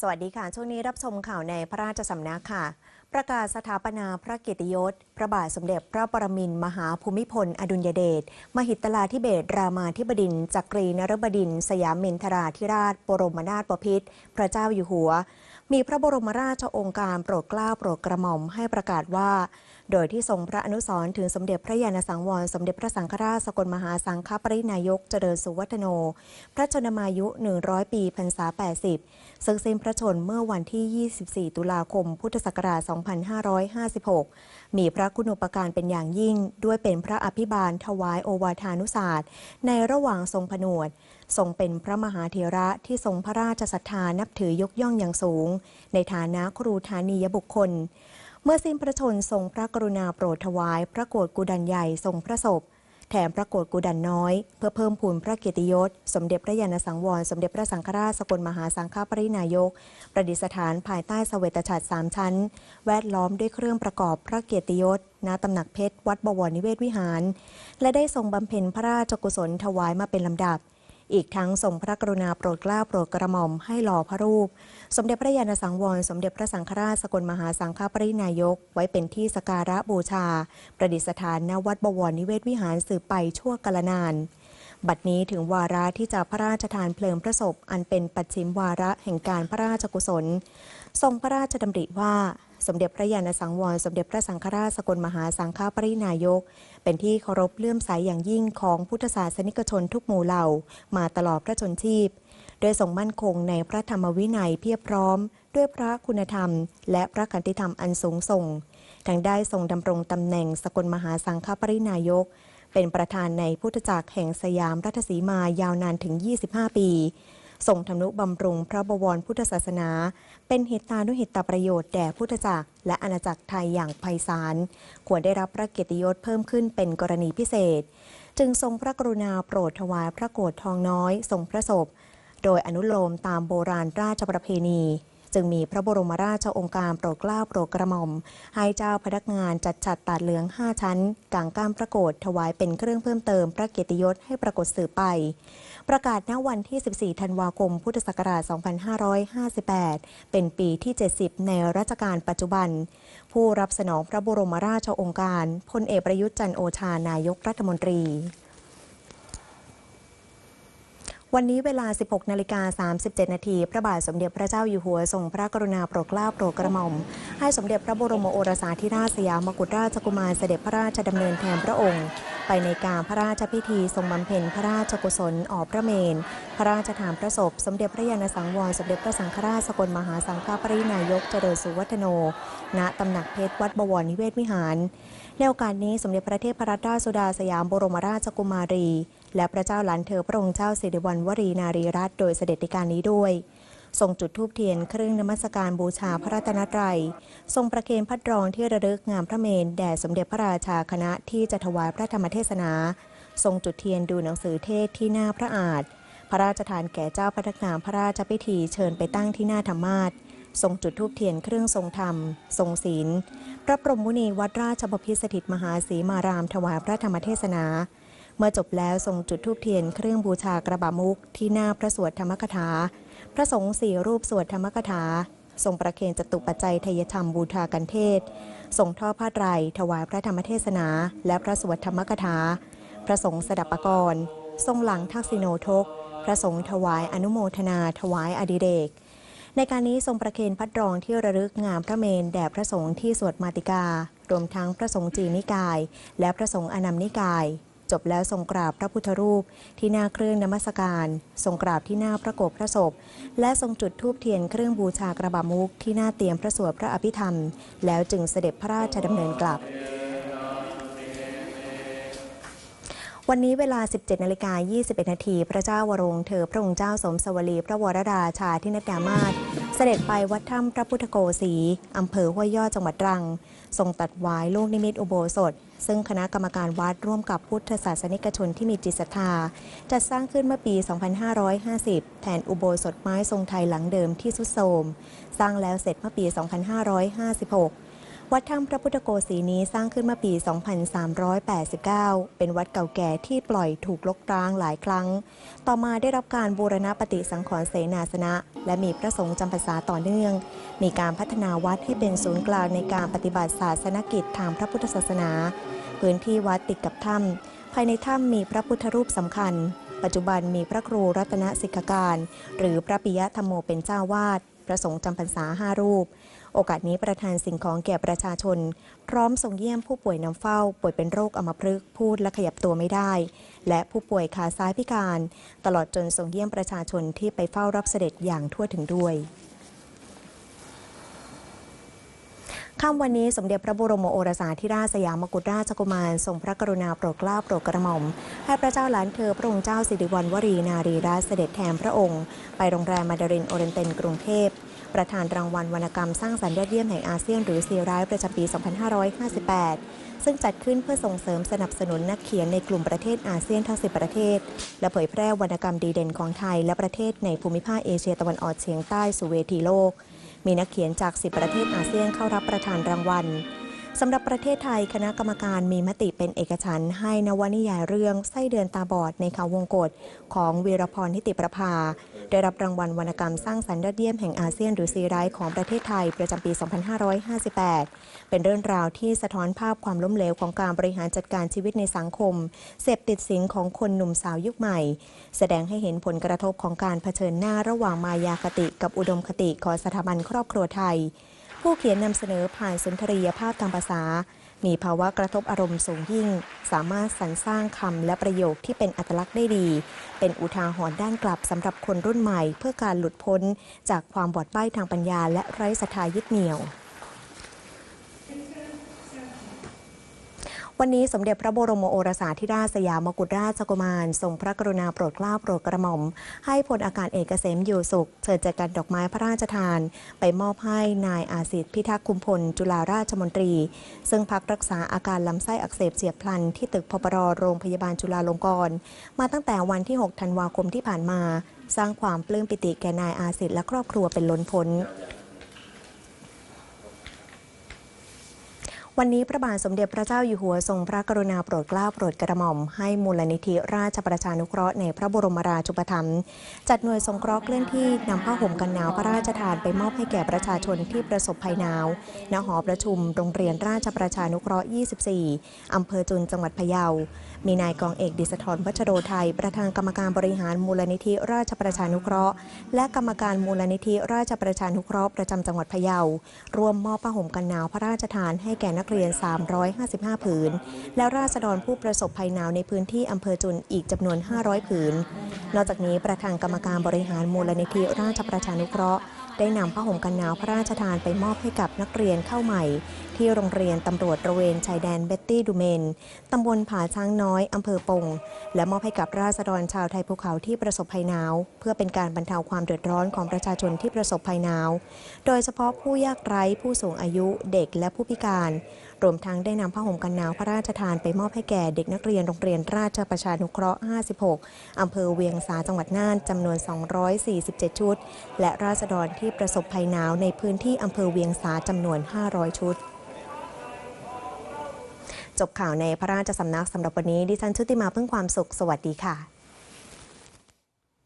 สวัสดีค่ะ ช่วงนี้รับชมข่าวในพระราชสำนักค่ะ ประกาศสถาปนาพระเกียรติยศ พระบาทสมเด็จพระปรมินมหาภูมิพล อดุลยเดชมหิตลาธิเบศรามาธิบดินจักรีนรบดิน สยามเมนทราธิราชบรมนาถบพิตรพระเจ้าอยู่หัว มีพระบรมราชโองการโปรดเกล้าโปรดกระหม่อมให้ประกาศว่าโดยที่ทรงพระอนุสรณ์ถึงสมเด็จพระยาณสังวร สมเด็จพระสังฆราชสกลมหาสังฆปรินายกเจริญสุวัฒโน พระชนมายุ 100 ปีพรรษา 80 ซึ่งสิ้นพระชนเมื่อวันที่ 24 ตุลาคม พุทธศักราช 2556 มีพระคุณูปการเป็นอย่างยิ่ง ด้วยเป็นพระอภิบาลถวายโอวาทานุศาสตร์ในระหว่างทรงผนวดทรงเป็นพระมหาเถระที่ทรงพระราชศรัทธานับถือยกย่องอย่างสูง ในฐานะครูธานียบุคคล เมื่อสิ้นพระชนทรงพระกรุณาโปรดถวาย พระโกรธกุดันใหญ่ทรงพระศพแถมพระโกรธกุดันน้อย เพื่อเพิ่มพูนพระเกียรติยศ สมเด็จพระยาณสังวร สมเด็จพระสังฆราชสกลมหาสังฆปรินายก ประดิษฐานภายใต้เสวตฉัตรสามชั้น แวดล้อมด้วยเครื่องประกอบพระเกียรติยศณตำหนักเพชร วัดบวรนิเวศวิหาร และได้ทรงบำเพ็ญพระราชกุศลถวายมาเป็นลำดับ อีกทั้งทรงพระกรุณาโปรดเกล้าโปรดกระหม่อมให้หล่อพระรูป สมเด็จพระยาณสังวร สมเด็จพระสังฆราชสกลมหาสังฆปรินายก ไว้เป็นที่สการะบูชา ประดิษฐานณวัดบวรนิเวศวิหารสืบไปชั่วกาลนาน บัดนี้ถึงวาระที่จะพระราชทานเพลิงพระศพอันเป็นปัจฉิมวาระแห่งการพระราชกุศล ทรงพระราชดำริว่า สมเด็จพระยาณสังวร สมเด็จพระสังฆราชสกลมหาสังฆปรินายก เป็นที่เคารพเลื่อมใสอย่างยิ่งของพุทธศาสนิกชนทุกหมู่เหล่า มาตลอดพระชนชีพ โดยทรงมั่นคงในพระธรรมวินัยเพียบพร้อม ด้วยพระคุณธรรม และพระขันติธรรมอันสูงส่งทั้งได้ทรงดำรงตำแหน่งสกลมหาสังฆปรินายก เป็นประธานในพุทธจักรแห่งสยามรัฐสีมายาวนานถึง 25 ปี ทรงทำนุบำรุงพระบวรพุทธศาสนา เป็นเหตุตานุเหตุตาประโยชน์แด่พุทธจักรและอาณาจักรไทยอย่างไพศาล ควรได้รับพระเกียรติยศเพิ่มขึ้นเป็นกรณีพิเศษ จึงทรงพระกรุณาโปรดถวายพระโกรธทองน้อยทรงพระศพ โดยอนุโลมตามโบราณราชประเพณีจึงมีพระบรมราชองค์การโปรดเกล้าโปรดกระหม่อม ให้เจ้าพนักงานจัดฉัดตัดเหลือง 5 ชั้นกางก้ามพระโกรธถวายเป็นเครื่องเพิ่มเติมพระเกียรติยศให้ปรากฏสืบไป ประกาศณวันที่ 14 ธันวาคม พุทธศักราช 2558 เป็นปีที่ 70 ในรัชกาลปัจจุบัน ผู้รับสนองพระบรมราชโองการพลเอกประยุทธ์จันโอชานายกรัฐมนตรีวันนี้เวลา 16 นาฬิกา 37 นาที พระบาทสมเด็จพระเจ้าอยู่หัวทรงพระกรุณาโปรดเกล้าโปรดกระหม่อม ให้สมเด็จพระบรมโอรสาธิราชสยามกุฎราชกุมารเสด็จพระราชดำเนินแทนพระองค์ ไปในการพระราชพิธีทรงบำเพ็ญพระราชกุศลออกพระเมน พระราชทานพระศพ สมเด็จพระยาณสังวร สมเด็จพระสังฆราชสกลมหาสังฆปรินายกเจริญสุวัฒโน ณตำหนักเพชรวัดบวรนิเวศวิหารในโอกาสนี้สมเด็จพระเทพรัตนราชสุดาสยามบรมราชกุมารี และพระเจ้าหลานเธอพระองค์เจ้าสิริวัณวรีนารีรัตน์โดยเสด็จในการนี้ด้วย ทรงจุดธูปเทียนเครื่องนมัสการบูชาพระรัตนตรัย ทรงประเคนพัดรองที่ระลึกงามพระเมนแด่สมเด็จพระราชาคณะที่จะถวายพระธรรมเทศนา ทรงจุดเทียนดูหนังสือเทศที่หน้าพระอาจพระราชทานแก่เจ้าพนักงานพระราชพิธีเชิญไปตั้งที่หน้าธรรมาสน์ทรงจุดธูปเทียนเครื่องทรงธรรม ทรงศีล พระพรหมมุนีวัดราชบพิตรสถิตมหาศีมารามถวายพระธรรมเทศนา เมื่อจบแล้วทรงจุดธูปเทียนเครื่องบูชากระบะมุกที่หน้าพระสวดธรรมกถา พระสงฆ์สี่รูปสวดธรรมกถาทรงประเคนจตุปัจจัยทยธรรมบูชากันเทศทรงทอดผ้าไตร ถวายพระธรรมเทศนา และพระสวดธรรมกถา พระสงฆ์สดับปกรณ์ทรงหลังทักษิโนทก พระสงฆ์ถวายอนุโมทนา ถวายอดิเรก ในการนี้ทรงประเคนพัดรองที่ระลึกงามพระเมนแด่พระสงฆ์ที่สวดมาติกา รวมทั้งพระสงฆ์จีนนิกาย และพระสงฆ์อนัมนิกาย จบแล้วทรงกราบพระพุทธรูป ที่หน้าเครื่องนมัสการ ทรงกราบที่หน้าพระโกบพระศพ และทรงจุดธูปเทียนเครื่องบูชากระบะมุกที่หน้าเตียมพระสวดพระอภิธรรม แล้วจึงเสด็จพระราชดำเนินกลับวันนี้เวลา 17 นาฬิกา 21 นาที พระเจ้าวรวงเธอพระองค์เจ้าสมสวลีพระวรราชาธินดามาศเสด็จไปวัดถ้ำพระพุทธโกสีอำเภอห้วยยอดจังหวัดตรัง ทรงตัดวายลูกนิมิตอุโบสถ ซึ่งคณะกรรมการวัดร่วมกับพุทธศาสนิกชนที่มีจิตศรัทธาจัดสร้างขึ้นเมื่อปี 2550 แทนอุโบสถไม้ทรงไทยหลังเดิมที่สุดโทรม สร้างแล้วเสร็จเมื่อปี 2556 วัดถ้ำพระพุทธโกสีนี้สร้างขึ้นเมื่อปี 2389 เป็นวัดเก่าแก่ที่ปล่อยถูกลกร้างหลายครั้ง ต่อมาได้รับการบูรณะปฏิสังขรณ์เสนาสนะ และมีพระสงฆ์จำพรรษาต่อเนื่อง มีการพัฒนาวัดให้เป็นศูนย์กลางในการปฏิบัติศาสนกิจทางพระพุทธศาสนา พื้นที่วัดติดกับถ้ำภายในถ้ำมีพระพุทธรูปสำคัญปัจจุบันมีพระครูรัตนสิกการ หรือพระปิยธรรมโมเป็นเจ้าวาด พระสงฆ์จำพรรษาห้ารูป โอกาสนี้ประธานสิ่งของแก่ประชาชน พร้อมส่งเยี่ยมผู้ป่วยนำเฝ้า ป่วยเป็นโรคอัมพฤกษ์พูดและขยับตัวไม่ได้ และผู้ป่วยขาซ้ายพิการ ตลอดจนส่งเยี่ยมประชาชนที่ไปเฝ้ารับเสด็จอย่างทั่วถึงด้วยค่ำวันนี้สมเด็จพระบรมโอรสาธิราชสยามกุฎราชกุมารทรงพระกรุณาโปรดเกล้าโปรดกระหม่อม ให้พระเจ้าหลานเธอพระองค์เจ้าสิริวัณวรีนารีราชเสด็จแทนพระองค์ ไปโรงแรมมาดารินโอเรนเตนกรุงเทพ ประธานรางวัลวรรณกรรมสร้างสรรค์ยอดเยี่ยมแห่งอาเซียนหรือซีร้ายประจำปี 2558 ซึ่งจัดขึ้นเพื่อส่งเสริมสนับสนุนนักเขียนในกลุ่มประเทศอาเซียนทั้ง 10 ประเทศ และเผยแพร่วรรณกรรมดีเด่นของไทย และประเทศในภูมิภาคเอเชียตะวันออกเฉียงใต้สู่เวทีโลก มีนักเขียนจาก 10 ประเทศอาเซียนเข้ารับประธานรางวัล สำหรับประเทศไทยคณะกรรมการมีมติเป็นเอกฉันท์ให้นวนิยายเรื่องไส้เดือนตาบอดในเขาวงกฏของวีรพรนิติประภา ได้รับรางวัลวรรณกรรมสร้างสรรค์ยอดเยี่ยมแห่งอาเซียนหรือซีไรส์ของประเทศไทยประจำปี 2558 เป็นเรื่องราวที่สะท้อนภาพความล้มเหลวของการบริหารจัดการชีวิตในสังคม เสพติดสินของคนหนุ่มสาวยุคใหม่ แสดงให้เห็นผลกระทบของการเผชิญหน้าระหว่างมายาคติ กับอุดมคติของสถาบันครอบครัวไทย ผู้เขียนนำเสนอผ่านสุนทรียภาพทางภาษา มีภาวะกระทบอารมณ์สูงยิ่ง สามารถสรรสร้างคำและประโยคที่เป็นอัตลักษณ์ได้ดี เป็นอุทาหรณ์ด้านกลับสำหรับคนรุ่นใหม่ เพื่อการหลุดพ้นจากความบอดใบ้ทางปัญญาและไร้ศรัทธายึดเหนี่ยว วันนี้สมเด็จพระบรมโอรสาธิราชสยามกุฎราชกุมาร ทรงพระกรุณาโปรดเกล้าโปรดกระหม่อม ให้พลอากาศเอกเกษมอยู่สุขเชิญจัดการดอกไม้พระราชทาน ไปมอบให้นายอาสิทธิพิทักษ์คุมพล จุฬาราชมนตรี ซึ่งพักรักษาอาการลำไส้อักเสบเฉียบพลันที่ตึกพปรโรงพยาบาลจุฬาลงกรณ์มาตั้งแต่วันที่ 6 ธันวาคมที่ผ่านมา สร้างความปลื้มปิติแก่นายอาสิทธิ์และครอบครัวเป็นล้นพ้น วันนี้พระบาทสมเด็จพระเจ้าอยู่หัวทรงพระกรุณาโปรดเกล้าโปรดกระหม่อม ให้มูลนิธิราชประชานุเคราะห์ในพระบรมราชูปถัมภ์จัดหน่วยสงเคราะห์เคลื่อนที่นำผ้าห่มกันหนาวพระราชทานไปมอบให้แก่ประชาชนที่ประสบภัยหนาวณหอประชุมโรงเรียนราชประชานุเคราะห์ 24 อำเภอจุนจังหวัดพะเยา มีนายกองเอกดิษฐรวัชโรไทย ประธานกรรมการบริหารมูลนิธิราชประชานุเคราะห์ และกรรมการมูลนิธิราชประชานุเคราะห์ประจำจังหวัดพะเยาร่วมมอบผ้าห่มกันหนาวพระราชทานให้แก่นักเรียน 355 ผืน และราษฎรผู้ประสบภัยหนาวในพื้นที่อำเภอจุนอีกจำนวน 500 ผืน นอกจากนี้ประธานกรรมการบริหารมูลนิธิราชประชานุเคราะห์ ได้นำผ้าห่มกันหนาวพระราชทานไปมอบให้กับนักเรียนเข้าใหม่ ที่โรงเรียนตำรวจระเวนชายแดนเบตตี้ดูเมน ตำบลผาช้างน้อยอำเภอปง และมอบให้กับราษฎรชาวไทยภูเขาที่ประสบภัยหนาว เพื่อเป็นการบรรเทาความเดือดร้อนของประชาชนที่ประสบภัยหนาว โดยเฉพาะผู้ยากไร้ผู้สูงอายุเด็กและผู้พิการ รวมทั้งได้นำผ้าห่มกันหนาวพระราชทานไปมอบให้แก่เด็กนักเรียนโรงเรียนราชประชานุเคราะห์ 56 อำเภอเวียงสาจังหวัดน่านจำนวน 247 ชุด และราษฎรที่ประสบภัยหนาวในพื้นที่อำเภอเวียงสาจำนวน 500 ชุด จบข่าวในพระราชสำนักสำหรับวันนี้ดิฉันชุติมาเพิ่งความสุข สวัสดีค่ะ